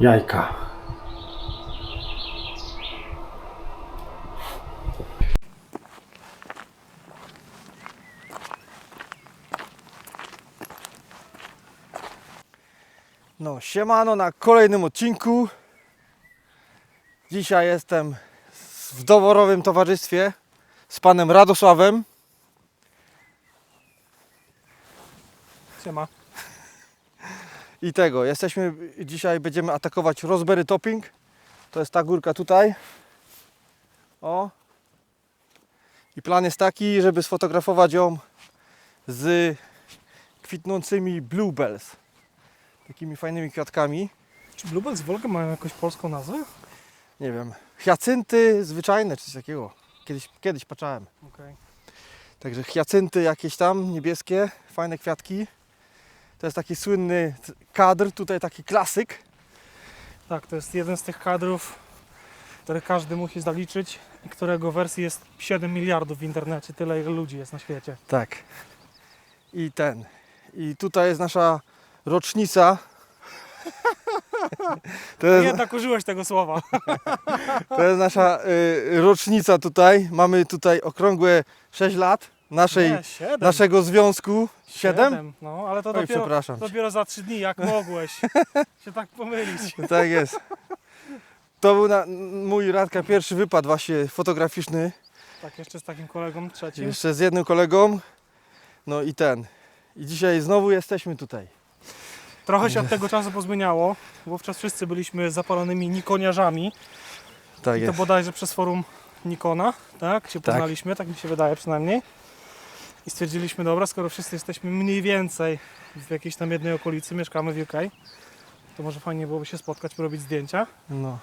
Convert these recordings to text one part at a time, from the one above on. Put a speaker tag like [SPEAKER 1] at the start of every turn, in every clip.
[SPEAKER 1] Jajka. No, siemano na kolejnym odcinku. Dzisiaj jestem w doborowym towarzystwie z panem Radosławem.
[SPEAKER 2] Siema.
[SPEAKER 1] I tego, jesteśmy, dzisiaj będziemy atakować Raspberry Topping. To jest ta górka tutaj. O. I plan jest taki, żeby sfotografować ją z kwitnącymi bluebells. Takimi fajnymi kwiatkami.
[SPEAKER 2] Czy Bluebells w ogóle mają jakąś polską nazwę?
[SPEAKER 1] Nie wiem, hiacynty zwyczajne czy coś takiego. Kiedyś, kiedyś patrzałem.
[SPEAKER 2] Okej.
[SPEAKER 1] Także hiacynty jakieś tam, niebieskie, fajne kwiatki. To jest taki słynny kadr, tutaj taki klasyk.
[SPEAKER 2] Tak, to jest jeden z tych kadrów, które każdy musi zaliczyć i którego wersji jest 7 miliardów w internecie, tyle ile ludzi jest na świecie.
[SPEAKER 1] Tak. I ten. I tutaj jest nasza rocznica. To jest,
[SPEAKER 2] Jednak użyłeś tego słowa.
[SPEAKER 1] to jest nasza y, rocznica tutaj. Mamy tutaj okrągłe 6 lat naszej,
[SPEAKER 2] Nie, 7.
[SPEAKER 1] naszego związku. 7?
[SPEAKER 2] No, ale to
[SPEAKER 1] Oj,
[SPEAKER 2] dopiero,
[SPEAKER 1] przepraszam.
[SPEAKER 2] dopiero za 3 dni, jak mogłeś się tak pomylić.
[SPEAKER 1] Tak jest. To był na, mój Radka pierwszy wypad właśnie fotograficzny.
[SPEAKER 2] Tak, jeszcze z takim kolegą trzecim.
[SPEAKER 1] Jeszcze z jednym kolegą. No i ten. I dzisiaj znowu jesteśmy tutaj.
[SPEAKER 2] Trochę się od tego czasu pozmieniało. Wówczas wszyscy byliśmy zapalonymi nikoniarzami.
[SPEAKER 1] Tak
[SPEAKER 2] I to
[SPEAKER 1] jest.
[SPEAKER 2] bodajże przez forum Nikona, tak? Się
[SPEAKER 1] Tak.
[SPEAKER 2] poznaliśmy, tak mi się wydaje przynajmniej. I stwierdziliśmy, dobra, skoro wszyscy jesteśmy mniej więcej w jakiejś tam jednej okolicy, mieszkamy w UK, to może fajnie byłoby się spotkać, porobić zdjęcia.
[SPEAKER 1] No,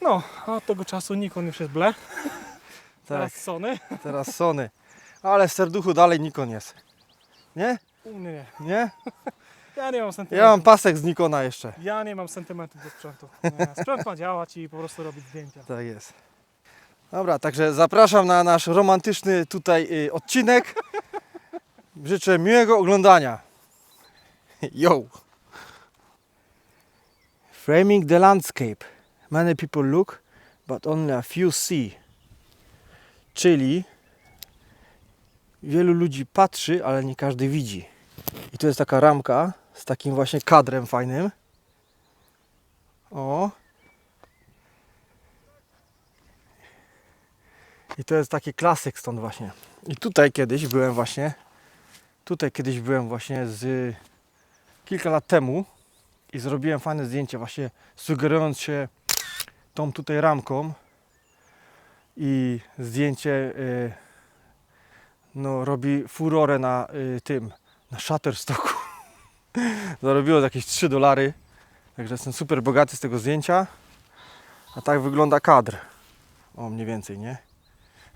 [SPEAKER 2] No, a od tego czasu Nikon już jest ble,
[SPEAKER 1] tak.
[SPEAKER 2] teraz Sony.
[SPEAKER 1] Teraz Sony. Ale w serduchu dalej Nikon jest. Nie?
[SPEAKER 2] U mnie nie.
[SPEAKER 1] Nie?
[SPEAKER 2] Ja nie mam
[SPEAKER 1] Ja mam pasek z Nikona jeszcze.
[SPEAKER 2] Ja nie mam sentymentów do sprzętu. Nie. Sprzęt ma działać i po prostu robić zdjęcia.
[SPEAKER 1] Tak jest. Dobra, także zapraszam na nasz romantyczny tutaj y, odcinek. Życzę miłego oglądania. Yo! Framing the landscape. Many people look, but only a few see. Czyli wielu ludzi patrzy, ale nie każdy widzi. I tu jest taka ramka z takim właśnie kadrem fajnym. O, I to jest taki klasyk stąd właśnie. I tutaj kiedyś byłem właśnie, tutaj kiedyś byłem właśnie z kilka lat temu i zrobiłem fajne zdjęcie właśnie sugerując się tą tutaj ramką i zdjęcie y, no robi furorę na y, tym, na Shutterstocku. Zarobiło jakieś 3 dolary, także jestem super bogaty z tego zdjęcia. A tak wygląda kadr. O, mniej więcej, nie?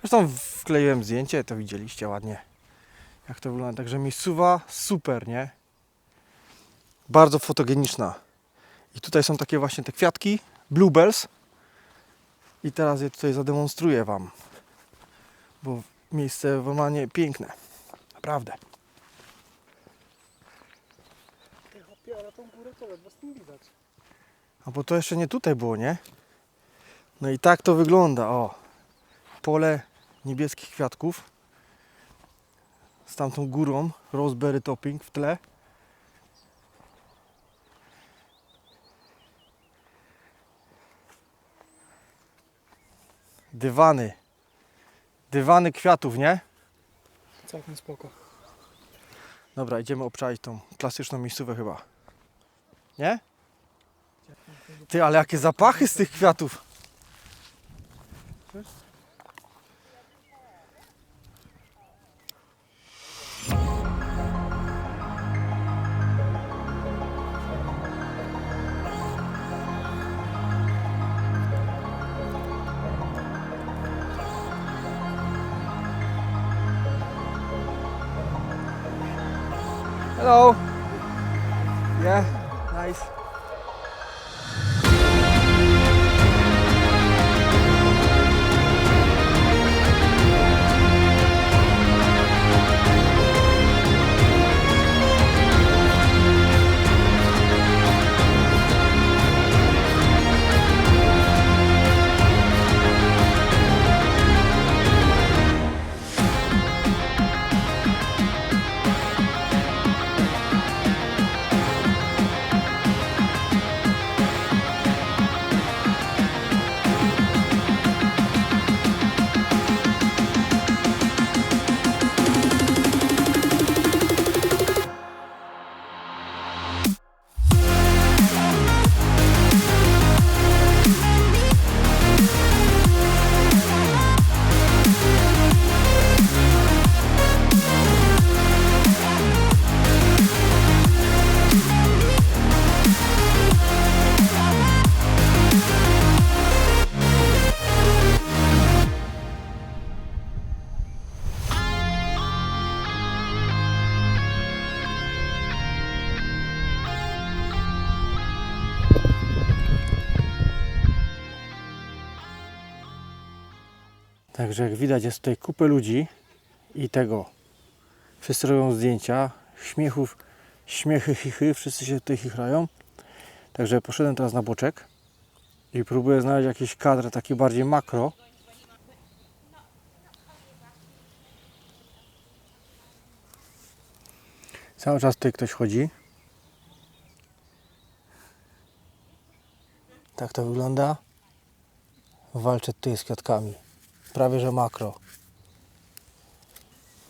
[SPEAKER 1] Zresztą wkleiłem zdjęcie, to widzieliście ładnie. Jak to wygląda. Także miejscowa super, nie? Bardzo fotogeniczna. I tutaj są takie właśnie te kwiatki, bluebells. I teraz je tutaj zademonstruję Wam. Bo miejsce normalnie piękne. Naprawdę. A bo to jeszcze nie tutaj było, nie? No i tak to wygląda, o. Pole niebieskich kwiatków. Z tamtą górą, raspberry topping w tle. Dywany. Dywany kwiatów, nie?
[SPEAKER 2] Całkiem spoko.
[SPEAKER 1] Dobra, idziemy obczaić tą klasyczną miejscówę chyba. Nie? Ty, ale jakie zapachy z tych kwiatów. Hello. Yeah, nice. Także jak widać jest tutaj kupę ludzi i tego. Wszyscy robią zdjęcia, śmiechów, śmiechy, chichy, wszyscy się tutaj chichrają. Także poszedłem teraz na boczek i próbuję znaleźć jakiś kadr taki bardziej makro. Cały czas tutaj ktoś chodzi. Tak to wygląda. Walczę tutaj z kwiatkami. Prawie że makro.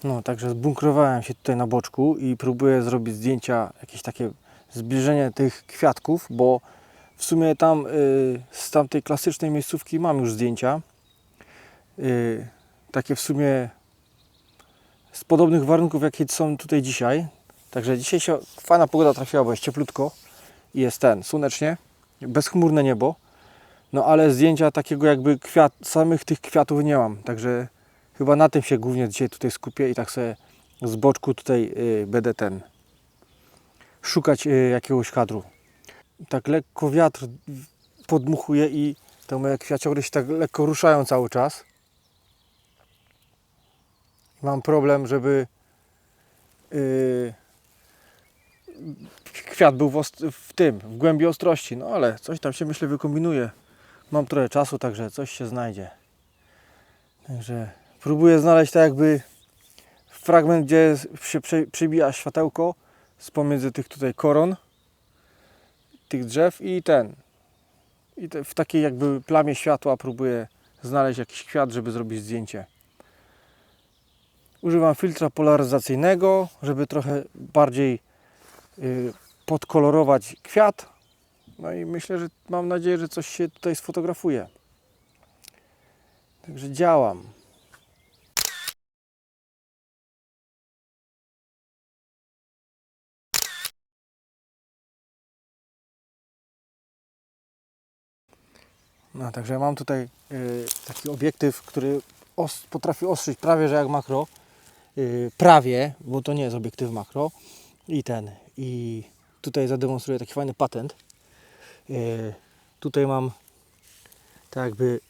[SPEAKER 1] No, także zbunkrowałem się tutaj na boczku i próbuję zrobić zdjęcia, jakieś takie zbliżenie tych kwiatków, bo w sumie tam y, z tamtej klasycznej miejscówki mam już zdjęcia. Y, takie w sumie z podobnych warunków, jakie są tutaj dzisiaj. Także dzisiaj się fajna pogoda trafiła, bo jest cieplutko i jest ten, słonecznie, bezchmurne niebo. No ale zdjęcia takiego jakby kwiat, samych tych kwiatów nie mam, także chyba na tym się głównie dzisiaj tutaj skupię i tak sobie z boczku tutaj y, będę ten szukać y, jakiegoś kadru. Tak lekko wiatr podmuchuje i te moje kwiaciory się tak lekko ruszają cały czas. Mam problem, żeby y, kwiat był w, w tym, w głębi ostrości, no ale coś tam się myślę wykombinuje. Mam trochę czasu, także coś się znajdzie. Także próbuję znaleźć tak jakby fragment, gdzie się prze- przebija światełko z pomiędzy tych tutaj koron, tych drzew i ten. I te, w takiej jakby plamie światła próbuję znaleźć jakiś kwiat, żeby zrobić zdjęcie. Używam filtra polaryzacyjnego, żeby trochę bardziej y, podkolorować kwiat. No i myślę, że mam nadzieję, że coś się tutaj sfotografuje. Także działam. No, także mam tutaj y, taki obiektyw, który os, potrafi ostrzyć prawie że jak makro. Y, prawie, bo to nie jest obiektyw makro. I ten. I tutaj zademonstruję taki fajny patent. Y, tutaj mam tak jakby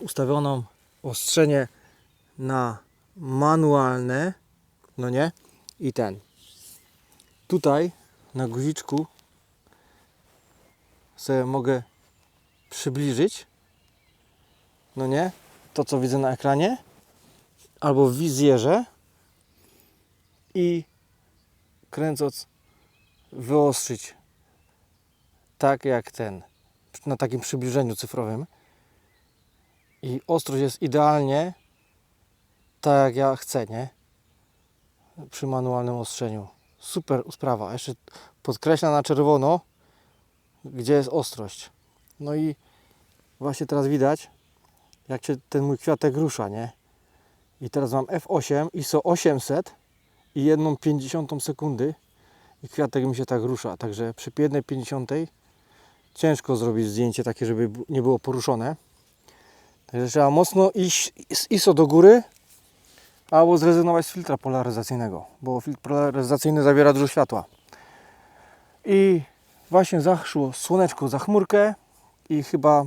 [SPEAKER 1] ustawioną ostrzenie na manualne, no nie? I ten. Tutaj na guziczku sobie mogę przybliżyć, no nie? To co widzę na ekranie, albo w wizjerze i kręcąc wyostrzyć tak jak ten na takim przybliżeniu cyfrowym i ostrość jest idealnie tak jak ja chcę, nie? Przy manualnym ostrzeniu. Super sprawa. Jeszcze podkreśla na czerwono, gdzie jest ostrość. No i właśnie teraz widać, jak się ten mój kwiatek rusza, nie? I teraz mam F8, ISO 800 i jedną 50 sekundy i kwiatek mi się tak rusza. Także przy jednej 50 ciężko zrobić zdjęcie takie, żeby nie było poruszone. Także trzeba mocno iść z ISO do góry albo zrezygnować z filtra polaryzacyjnego, bo filtr polaryzacyjny zawiera dużo światła. I właśnie zaszło słoneczko za chmurkę i chyba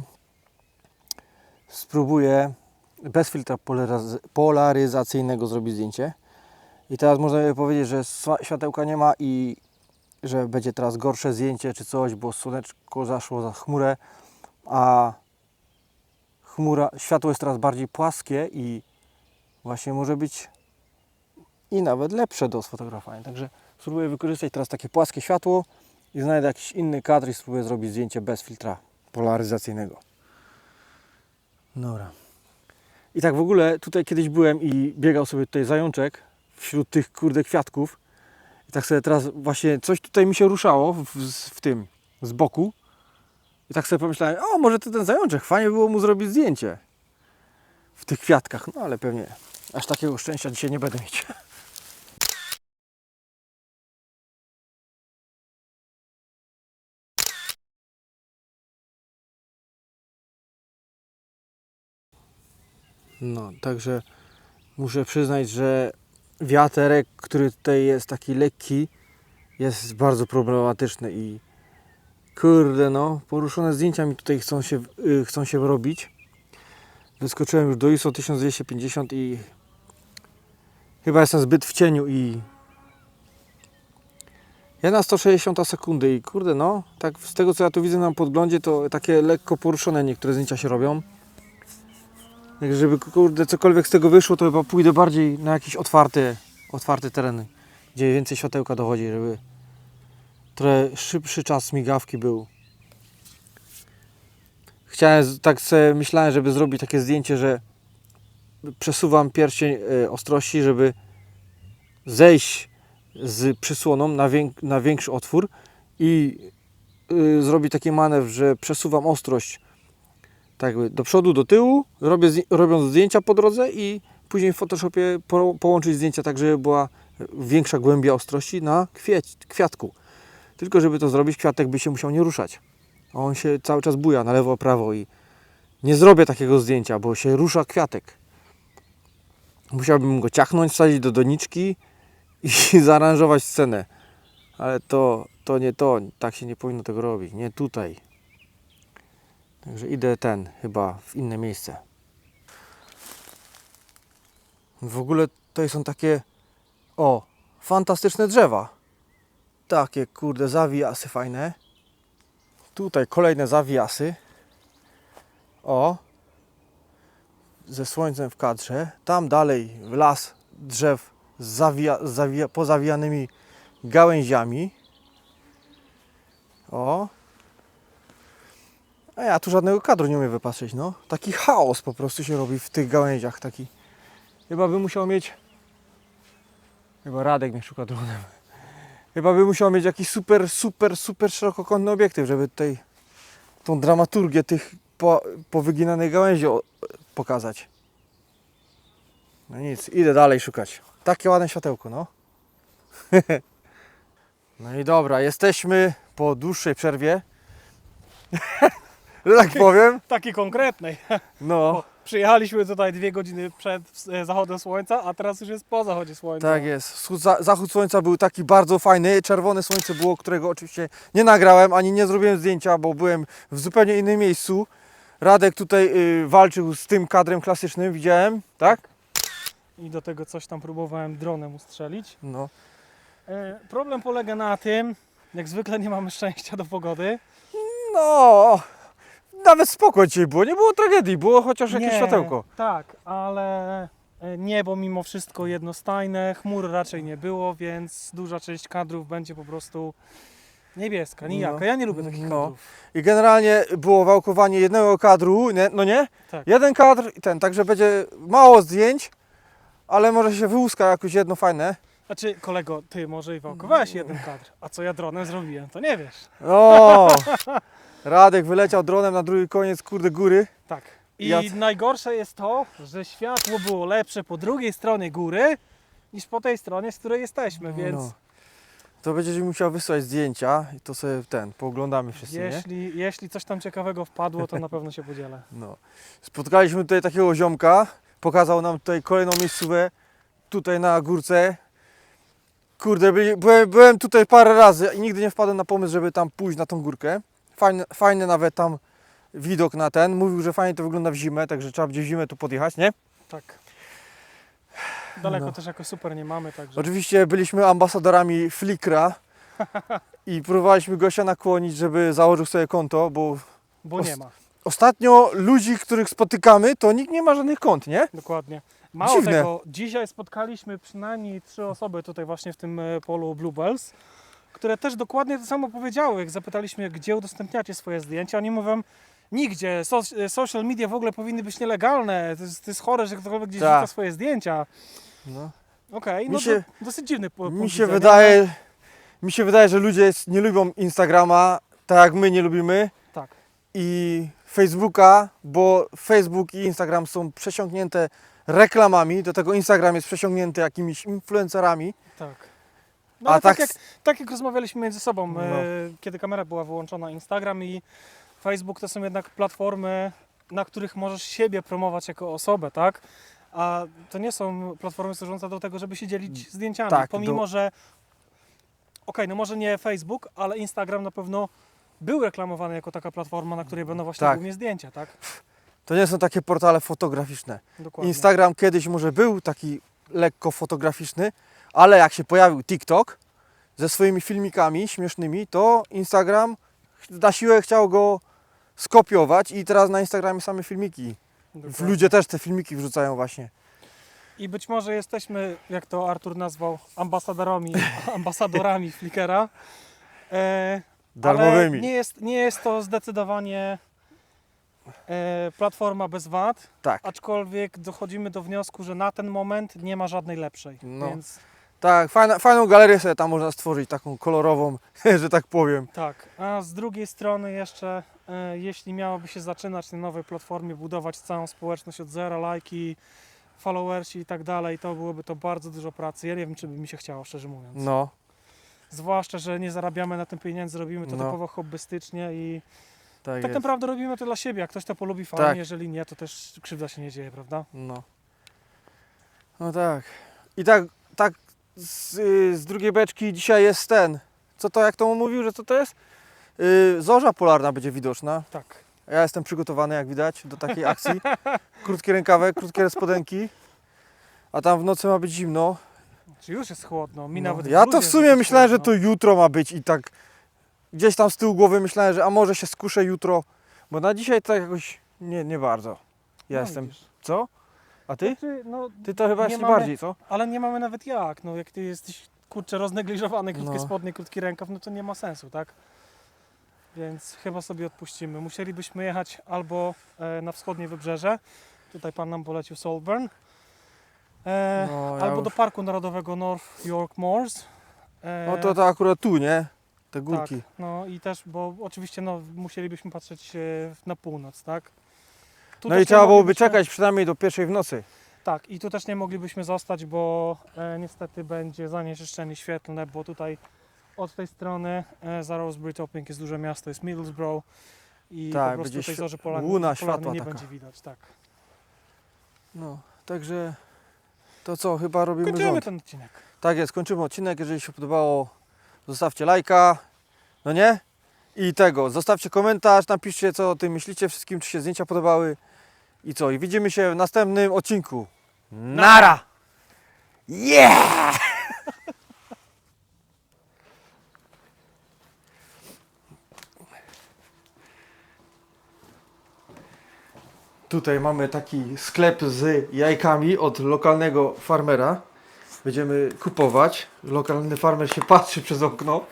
[SPEAKER 1] spróbuję bez filtra polaryz- polaryzacyjnego zrobić zdjęcie. I teraz można by powiedzieć, że światełka nie ma i że będzie teraz gorsze zdjęcie czy coś, bo słoneczko zaszło za chmurę, a chmura, światło jest teraz bardziej płaskie i właśnie może być i nawet lepsze do sfotografowania. Także spróbuję wykorzystać teraz takie płaskie światło i znajdę jakiś inny kadr i spróbuję zrobić zdjęcie bez filtra polaryzacyjnego. Dobra. I tak w ogóle tutaj kiedyś byłem i biegał sobie tutaj zajączek wśród tych kurde kwiatków. Tak sobie teraz właśnie coś tutaj mi się ruszało w, w, w tym, z boku. I tak sobie pomyślałem, o może to ten zajączek, fajnie było mu zrobić zdjęcie w tych kwiatkach. No ale pewnie aż takiego szczęścia dzisiaj nie będę mieć. No, także muszę przyznać, że wiaterek, który tutaj jest taki lekki, jest bardzo problematyczny i kurde no, poruszone zdjęcia mi tutaj chcą się, y, chcą się robić. Wyskoczyłem już do ISO 1250 i chyba jestem zbyt w cieniu i jedna 160 sekundy i kurde no, tak z tego co ja tu widzę na podglądzie, to takie lekko poruszone niektóre zdjęcia się robią. Jak żeby kurde cokolwiek z tego wyszło, to chyba pójdę bardziej na jakieś otwarte, otwarte tereny, gdzie więcej światełka dochodzi, żeby trochę szybszy czas migawki był. Chciałem, tak sobie myślałem, żeby zrobić takie zdjęcie, że przesuwam pierścień e, ostrości, żeby zejść z przysłoną na, na większy otwór i y, zrobić taki manewr, że przesuwam ostrość tak do przodu, do tyłu, robię, robiąc zdjęcia po drodze i później w Photoshopie po, połączyć zdjęcia tak, żeby była większa głębia ostrości na kwiat, kwiatku. Tylko żeby to zrobić, kwiatek by się musiał nie ruszać. A on się cały czas buja na lewo, prawo i nie zrobię takiego zdjęcia, bo się rusza kwiatek. Musiałbym go ciachnąć, wsadzić do doniczki i zaaranżować scenę. Ale to, to nie to, tak się nie powinno tego robić, nie tutaj. Także idę ten, chyba w inne miejsce. W ogóle to są takie, o, fantastyczne drzewa. Takie, kurde, zawijasy fajne. Tutaj kolejne zawijasy. O. Ze słońcem w kadrze. Tam dalej las drzew z zawija, z zawija, pozawijanymi gałęziami. O. A ja tu żadnego kadru nie umiem wypatrzeć, no. Taki chaos po prostu się robi w tych gałęziach, taki. Chyba bym musiał mieć... Chyba Radek mnie szuka dronem. Chyba bym musiał mieć jakiś super, super, super szerokokątny obiektyw, żeby tutaj tą dramaturgię tych po, powyginanych gałęzi pokazać. No nic, idę dalej szukać. Takie ładne światełko, no. no i dobra, jesteśmy po dłuższej przerwie. że tak powiem.
[SPEAKER 2] Takiej konkretnej.
[SPEAKER 1] No,
[SPEAKER 2] przyjechaliśmy tutaj dwie godziny przed e, zachodem słońca, a teraz już jest po zachodzie słońca.
[SPEAKER 1] tak jest. Wschód, za, zachód słońca był taki bardzo fajny. Czerwone słońce było, którego oczywiście nie nagrałem, ani nie zrobiłem zdjęcia, bo byłem w zupełnie innym miejscu. Radek tutaj y, walczył z tym kadrem klasycznym, widziałem, tak?
[SPEAKER 2] I do tego coś tam próbowałem dronem ustrzelić.
[SPEAKER 1] No.
[SPEAKER 2] E, problem polega na tym, jak zwykle nie mamy szczęścia do pogody.
[SPEAKER 1] No, nawet spoko dzisiaj było, nie było tragedii, było chociaż jakieś
[SPEAKER 2] Nie,
[SPEAKER 1] światełko.
[SPEAKER 2] Tak, ale e, niebo mimo wszystko jednostajne, chmur raczej nie było, więc duża część kadrów będzie po prostu niebieska, nijaka.
[SPEAKER 1] No,
[SPEAKER 2] Ja nie lubię takich
[SPEAKER 1] no.
[SPEAKER 2] kadrów.
[SPEAKER 1] I generalnie było wałkowanie jednego kadru, nie, no nie?
[SPEAKER 2] Tak.
[SPEAKER 1] Jeden kadr i ten, także będzie mało zdjęć, ale może się wyłuska jakoś jedno fajne.
[SPEAKER 2] Znaczy, kolego, ty może i wałkowałeś jeden kadr, a co ja dronem zrobiłem, to nie wiesz.
[SPEAKER 1] O! Radek wyleciał dronem na drugi koniec kurde góry.
[SPEAKER 2] Tak. I
[SPEAKER 1] Ja-
[SPEAKER 2] najgorsze jest to, że światło było lepsze po drugiej stronie góry niż po tej stronie, z której jesteśmy, więc
[SPEAKER 1] No. To będziesz musiał wysłać zdjęcia i to sobie ten, pooglądamy wszyscy, nie?
[SPEAKER 2] jeśli, jeśli coś tam ciekawego wpadło, to na pewno się podzielę.
[SPEAKER 1] No. Spotkaliśmy tutaj takiego ziomka, pokazał nam tutaj kolejną miejscówę, tutaj na górce. Kurde, byli, byłem, byłem tutaj parę razy i nigdy nie wpadłem na pomysł, żeby tam pójść na tą górkę. Fajny, fajny nawet tam widok na ten. Mówił, że fajnie to wygląda w zimę, także trzeba będzie w zimę tu podjechać, nie?
[SPEAKER 2] Tak. Daleko
[SPEAKER 1] No.
[SPEAKER 2] też jakoś super nie mamy, także
[SPEAKER 1] Oczywiście byliśmy ambasadorami Flickra i próbowaliśmy gościa nakłonić, żeby założył sobie konto, bo
[SPEAKER 2] bo nie ma.
[SPEAKER 1] ostatnio ludzi, których spotykamy, to nikt nie ma żadnych kont, nie?
[SPEAKER 2] Dokładnie. Mało
[SPEAKER 1] Dziwne.
[SPEAKER 2] tego, dzisiaj spotkaliśmy przynajmniej trzy osoby tutaj właśnie w tym e, polu Bluebells, które też dokładnie to samo powiedziały. Jak zapytaliśmy, gdzie udostępniacie swoje zdjęcia, oni mówią, nigdzie, so, social media w ogóle powinny być nielegalne, to jest, to jest chore, że ktokolwiek gdzieś
[SPEAKER 1] Tak.
[SPEAKER 2] wrzuca swoje zdjęcia.
[SPEAKER 1] No.
[SPEAKER 2] Okej,
[SPEAKER 1] Mi
[SPEAKER 2] no
[SPEAKER 1] się-
[SPEAKER 2] to dosyć dziwny po,
[SPEAKER 1] Mi
[SPEAKER 2] punkt
[SPEAKER 1] się wydaje, mi się wydaje, że ludzie nie lubią Instagrama, tak jak my nie lubimy
[SPEAKER 2] Tak.
[SPEAKER 1] i Facebooka, bo Facebook i Instagram są przesiąknięte reklamami, do tego Instagram jest przesiąknięty jakimiś influencerami.
[SPEAKER 2] Tak. No,
[SPEAKER 1] A
[SPEAKER 2] ale
[SPEAKER 1] tak
[SPEAKER 2] tak, jak, tak jak rozmawialiśmy między sobą,
[SPEAKER 1] No.
[SPEAKER 2] e, kiedy kamera była wyłączona, Instagram i Facebook to są jednak platformy, na których możesz siebie promować jako osobę, tak? A to nie są platformy służące do tego, żeby się dzielić zdjęciami.
[SPEAKER 1] Tak,
[SPEAKER 2] Pomimo,
[SPEAKER 1] do-
[SPEAKER 2] że okej, no może nie Facebook, ale Instagram na pewno był reklamowany jako taka platforma, na której będą właśnie
[SPEAKER 1] Tak.
[SPEAKER 2] głównie zdjęcia, tak?
[SPEAKER 1] To nie są takie portale fotograficzne.
[SPEAKER 2] Dokładnie.
[SPEAKER 1] Instagram kiedyś może był taki lekko fotograficzny, ale jak się pojawił TikTok ze swoimi filmikami śmiesznymi, to Instagram na siłę chciał go skopiować i teraz na Instagramie same filmiki.
[SPEAKER 2] Dokładnie.
[SPEAKER 1] Ludzie też te filmiki wrzucają właśnie.
[SPEAKER 2] I być może jesteśmy, jak to Artur nazwał, ambasadorami, ambasadorami Flickera. E,
[SPEAKER 1] Darmowymi.
[SPEAKER 2] Nie jest, nie jest to zdecydowanie e, platforma bez wad,
[SPEAKER 1] Tak.
[SPEAKER 2] aczkolwiek dochodzimy do wniosku, że na ten moment nie ma żadnej lepszej.
[SPEAKER 1] No.
[SPEAKER 2] Więc
[SPEAKER 1] Tak, fajna, fajną galerię sobie tam można stworzyć, taką kolorową, że tak powiem.
[SPEAKER 2] tak. A z drugiej strony jeszcze, e, jeśli miałoby się zaczynać na nowej platformie, budować całą społeczność od zera, lajki, followersi i tak dalej, to byłoby to bardzo dużo pracy. Ja nie wiem, czy by mi się chciało, szczerze mówiąc.
[SPEAKER 1] No,
[SPEAKER 2] Zwłaszcza, że nie zarabiamy na tym pieniędzy, robimy to
[SPEAKER 1] No.
[SPEAKER 2] typowo hobbystycznie i
[SPEAKER 1] tak,
[SPEAKER 2] tak
[SPEAKER 1] jest.
[SPEAKER 2] naprawdę robimy to dla siebie. Jak ktoś to polubi, fajnie,
[SPEAKER 1] Tak.
[SPEAKER 2] jeżeli nie, to też krzywda się nie dzieje, prawda?
[SPEAKER 1] No. No tak. I tak, tak z, y, z drugiej beczki dzisiaj jest ten. Co to, jak to on mówił, że co to jest? Yy, zorza polarna będzie widoczna.
[SPEAKER 2] Tak.
[SPEAKER 1] Ja jestem przygotowany, jak widać, do takiej akcji. Krótkie rękawy, krótkie spodenki. A tam w nocy ma być zimno.
[SPEAKER 2] Czy już jest chłodno? Mi
[SPEAKER 1] No.
[SPEAKER 2] nawet
[SPEAKER 1] Ja to w sumie myślałem, że to
[SPEAKER 2] chłodno.
[SPEAKER 1] jutro ma być i tak gdzieś tam z tyłu głowy myślałem, że a może się skuszę jutro, bo na dzisiaj to jakoś nie, nie bardzo. Ja
[SPEAKER 2] No
[SPEAKER 1] jestem.
[SPEAKER 2] widzisz.
[SPEAKER 1] Co? A ty?
[SPEAKER 2] Znaczy, no,
[SPEAKER 1] Ty to chyba
[SPEAKER 2] Nie
[SPEAKER 1] jeszcze
[SPEAKER 2] mamy-
[SPEAKER 1] bardziej, co?
[SPEAKER 2] ale nie mamy nawet jak. No, jak ty jesteś kurczę roznegliżowany, krótkie
[SPEAKER 1] No.
[SPEAKER 2] spodnie, krótki rękaw, no to nie ma sensu, tak? Więc chyba sobie odpuścimy. Musielibyśmy jechać albo e, na wschodnie wybrzeże. Tutaj pan nam polecił Solburn. E,
[SPEAKER 1] No, ja
[SPEAKER 2] albo
[SPEAKER 1] już-
[SPEAKER 2] do Parku Narodowego North York Moors. E,
[SPEAKER 1] No to, to akurat tu, nie? Te górki.
[SPEAKER 2] Tak, no i też, bo oczywiście no, musielibyśmy patrzeć e, na północ, tak? Tu
[SPEAKER 1] no
[SPEAKER 2] też
[SPEAKER 1] i
[SPEAKER 2] nie
[SPEAKER 1] trzeba byłoby
[SPEAKER 2] moglibyśmy-
[SPEAKER 1] czekać przynajmniej do pierwszej w nocy.
[SPEAKER 2] Tak, i tu też nie moglibyśmy zostać, bo e, niestety będzie zanieczyszczenie świetlne, bo tutaj od tej strony e, za Rosebery Topping jest duże miasto, jest Middlesbrough i
[SPEAKER 1] Tak,
[SPEAKER 2] po prostu
[SPEAKER 1] będzie
[SPEAKER 2] tej
[SPEAKER 1] świ-
[SPEAKER 2] zorzy polarnej,
[SPEAKER 1] łuna
[SPEAKER 2] polarnej
[SPEAKER 1] światła
[SPEAKER 2] nie
[SPEAKER 1] taka.
[SPEAKER 2] będzie widać, tak.
[SPEAKER 1] No, także to co, chyba robimy
[SPEAKER 2] Kończymy
[SPEAKER 1] rząd.
[SPEAKER 2] ten odcinek.
[SPEAKER 1] Tak jest, kończymy odcinek. Jeżeli się podobało, zostawcie lajka, no nie? I tego, zostawcie komentarz, napiszcie co o tym myślicie wszystkim, czy się zdjęcia podobały. I co, i widzimy się w następnym odcinku. Nara! Yeah! Tutaj mamy taki sklep z jajkami od lokalnego farmera. Będziemy kupować. Lokalny farmer się patrzy przez okno.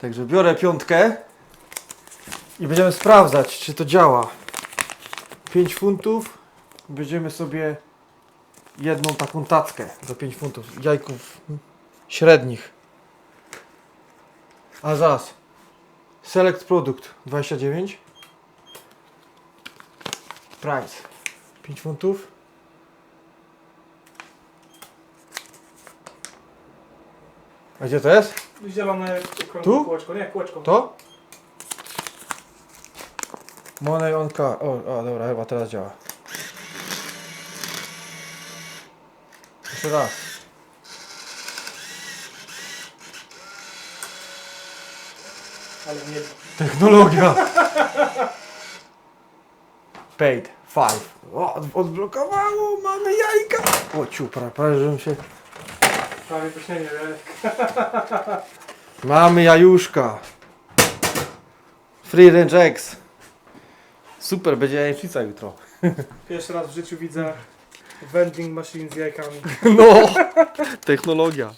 [SPEAKER 1] Także biorę piątkę i będziemy sprawdzać, czy to działa. 5 funtów. Będziemy sobie jedną taką tackę za 5 funtów. Jajków średnich. A zaraz. Select produkt 29. Price 5 funtów. A gdzie to jest?
[SPEAKER 2] Zielone
[SPEAKER 1] Tu?
[SPEAKER 2] kółeczko, nie, kółeczko.
[SPEAKER 1] To? Money on car. O, o, dobra, chyba teraz działa. Jeszcze raz.
[SPEAKER 2] Ale nie,
[SPEAKER 1] Technologia. Paid. Five. O, od- odblokowało, mamy jajka. O, ciu, prawie, żebym się...
[SPEAKER 2] prawie pośnienie,
[SPEAKER 1] Mamy jajuszka. Free range eggs. Super, będzie jajecznica jutro.
[SPEAKER 2] pierwszy raz w życiu widzę vending machine z jajkami.
[SPEAKER 1] No, technologia.